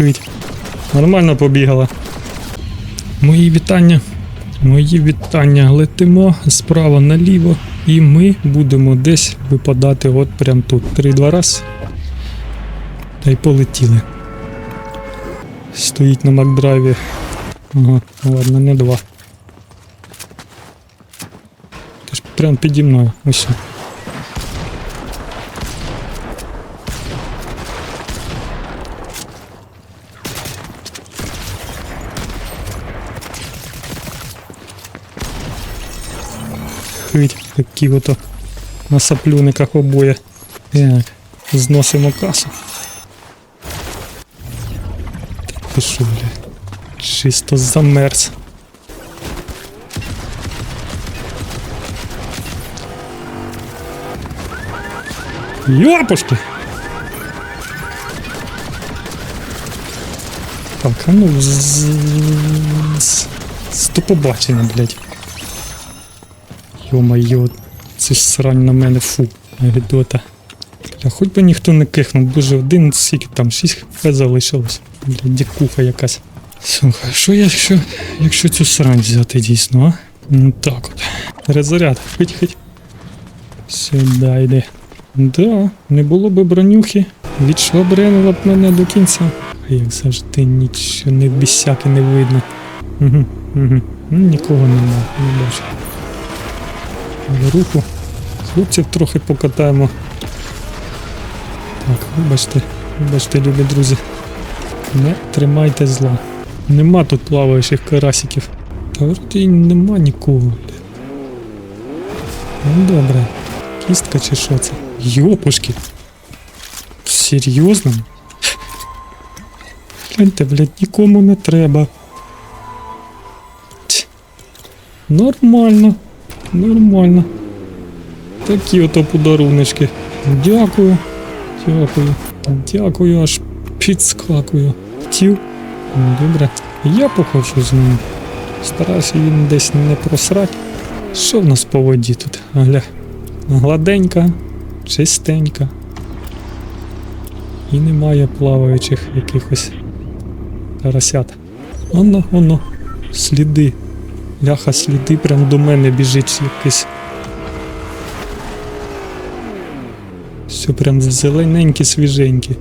Хить. Нормально побігала. Мої вітання. Мої вітання. Летимо справа наліво. І ми будемо десь випадати от прям тут. Три-два раз. Та й полетіли. Стоїть на Макдрайві. Ага, ладно, не два. Прям піді мною. Ось. Він. Хить, такі ото на саплюниках обоє. Так, зносимо касу. Ти що, бля? Чисто замерз. Йопушки! Так, а ну з, з, з побачення, блядь. Йо-моє, це срань на мене, фу, гідота. Бля, хоч би ніхто не кихнув, дуже один, скільки там, 6 хп залишилось. Бля, дікуха якась. Слухай, що якщо, якщо цю срань взяти дійсно, а? Ну так от. Перезаряд, хить хить. Сюди йди. Да, не було би бронюхи. Відшвабренила б мене до кінця. А Як завжди, нічого не бісяки не видно. Угу, угу. Нікого нема, не бачу. Але руху. Хлопців трохи покатаємо. Так, вибачте, вибачте, любі друзі. Не тримайте зла. Нема тут плаваючих карасиків. Та вроді нема нікого. Ну добре. Кістка чи що це? Йопушки. Серйозно? Гляньте, блядь, нікому не треба. Ть. Нормально. Нормально. Такі ото подаруночки. Дякую. Дякую. Дякую, аж підскакую. Тів. Добре. Я походжу з ним. Стараюся їм десь не просрать. Що в нас по воді тут? Гля. Гладенька, чистенька. І немає плаваючих якихось карасят. Оно, оно. Сліди. Ляха, сліди прям до мене біжить якийсь. Все прям зелененькі, свіженькі.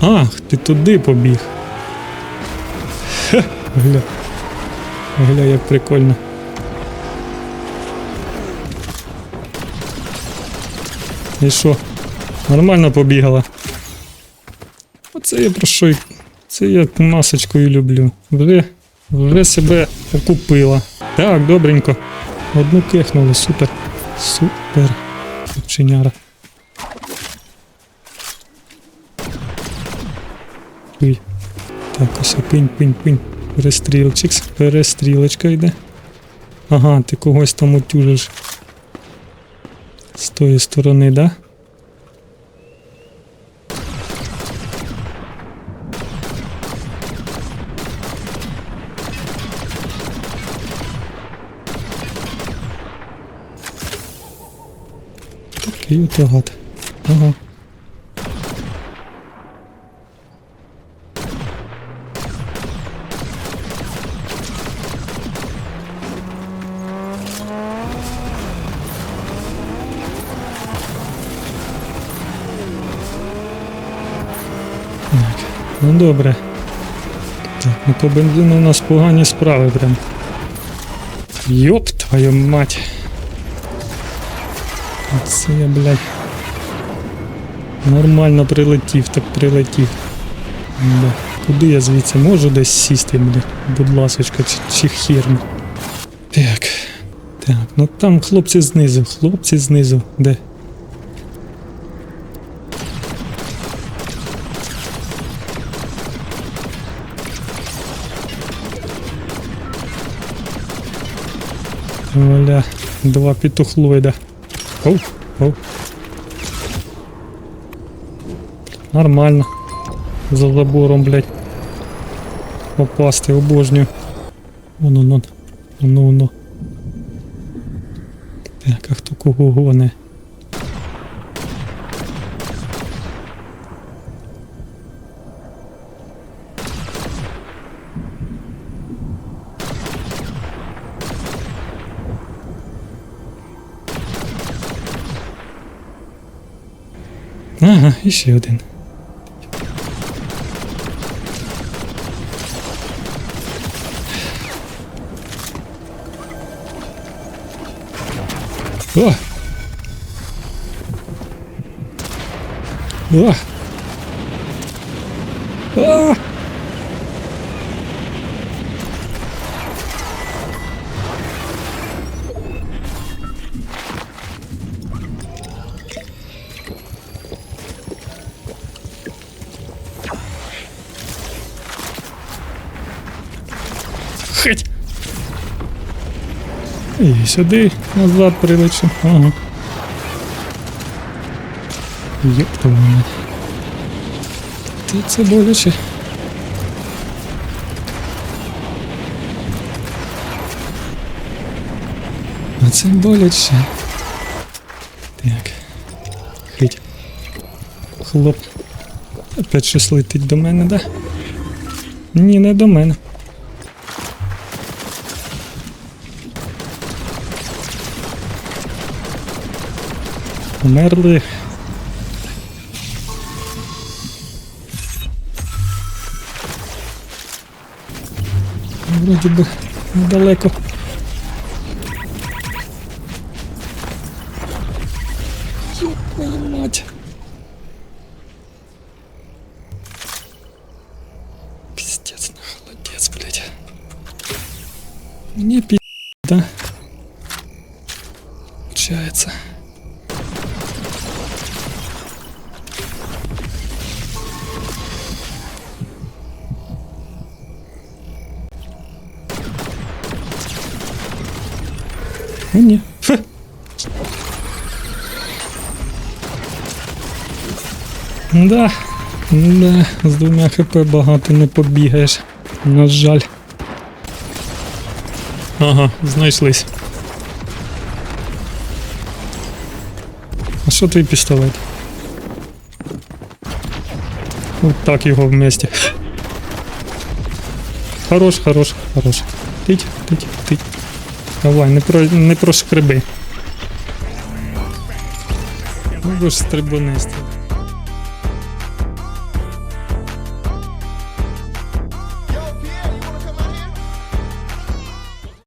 Ах, ти туди побіг. Хе, гля. Гля, як прикольно. І що? Нормально побігала. Оце я про що Це я масочкою люблю. Вже, вже себе окупила. Так, добренько. Одну кехнули, супер. Супер. Копченяра. Так, ось пинь. Перестрілчик, перестрілочка йде. Ага, ти когось там утюжиш. З тої сторони, да? Такий ото гад. Ага. Так, ну добре. Так, ну по бензину у нас погані справи прям. Йоп твою мать. Це я, блядь. Нормально прилетів, так прилетів. Да. Куди я звідси можу десь сісти, блядь? Будь ласочка, чи, чи хірно. Так. Так, ну там хлопці знизу, хлопці знизу. Де? Оля, два петухлоида. Оу, оу. Нормально. За забором, блядь. Попасти, обожнюю. Вон, он, вон. Воно, воно. Так, а хто кого гоне? Ага, і ще один. О! О! А! І сюди назад прилечу. Ага. Йоп твою мать. Ти це боляче. А це боляче. Так. Хить. Хлоп. Опять щось летить до мене, да? Ні, не до мене. Померли. Вроді би недалеко. Мать. Пиздец, холодец, блядь. Мне пи***, да? Получается. Ну ні. Фе. Да, да, з двома хп багато не побігаєш. На жаль. Ага, знайшлись. А що твій пістолет? От так його вместе. Хорош, хорош, хорош. Тить, тить, тить. Давай, не про не прошкреби. Ну ж стрибуни стрибуни.